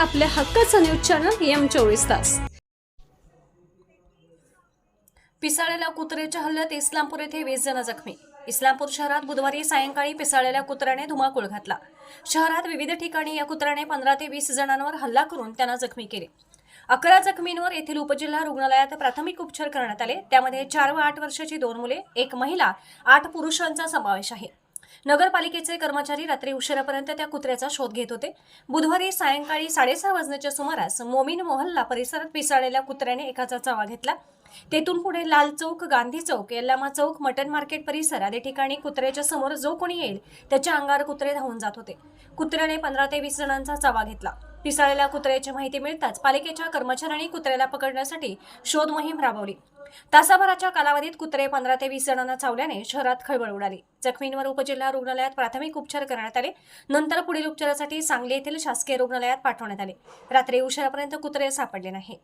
आपल्या हक्काचं news channel M चोवीस तास. पिसाळ्याला कुत्र्याच्या हल्ल्यात इस्लामपूर येथे वीस जण जखमी. इस्लामपूर शहरात बुधवारी सायंकाळी पिसाळलेल्या कुत्र्याने धुमाकूळ घातला. शहरात विविध ठिकाणी या कुत्र्याने पंधरा ते वीस जणांवर हल्ला करून त्यांना जखमी केले. अकरा जखमींवर येथील उपजिल्हा रुग्णालयात प्राथमिक उपचार करण्यात आले. त्यामध्ये चार व आठ वर्षाची दोन मुले एक महिला आठ पुरुषांचा समावेश आहे. नगरपालिकेचे कर्मचारी रात्री उशिरापर्यंत त्या कुत्र्याचा शोध घेत होते. बुधवारी सायंकाळी साडेसहा वाजण्याच्या सुमारास मोमीन मोहल्ला परिसरात पिसाळलेल्या कुत्र्याने एकाचा चावा घेतला. तेथून पुढे लाल चौक गांधी चौक यल्लामा चौक मटन मार्केट परिसर आदी ठिकाणी कुत्र्याच्या समोर जो कोणी येईल त्याच्या अंगावर कुत्रे धावून जात होते. कुत्र्याने पंधरा ते वीस जणांचा चावा घेतला. पिसाळलेल्या कुत्र्याची माहिती मिळताच पालिकेच्या कर्मचाऱ्यांनी कुत्र्याला पकडण्यासाठी शोध मोहीम राबवली. तासाभराच्या कालावधीत कुत्रे पंधरा ते वीस जणांना चावल्याने शहरात खळबळ उडाली. जखमींवर उपजिल्हा रुग्णालयात प्राथमिक उपचार करण्यात आले. नंतर पुढील उपचारासाठी सांगली येथील शासकीय रुग्णालयात पाठवण्यात आले. रात्री उशिरापर्यंत कुत्रे सापडले नाही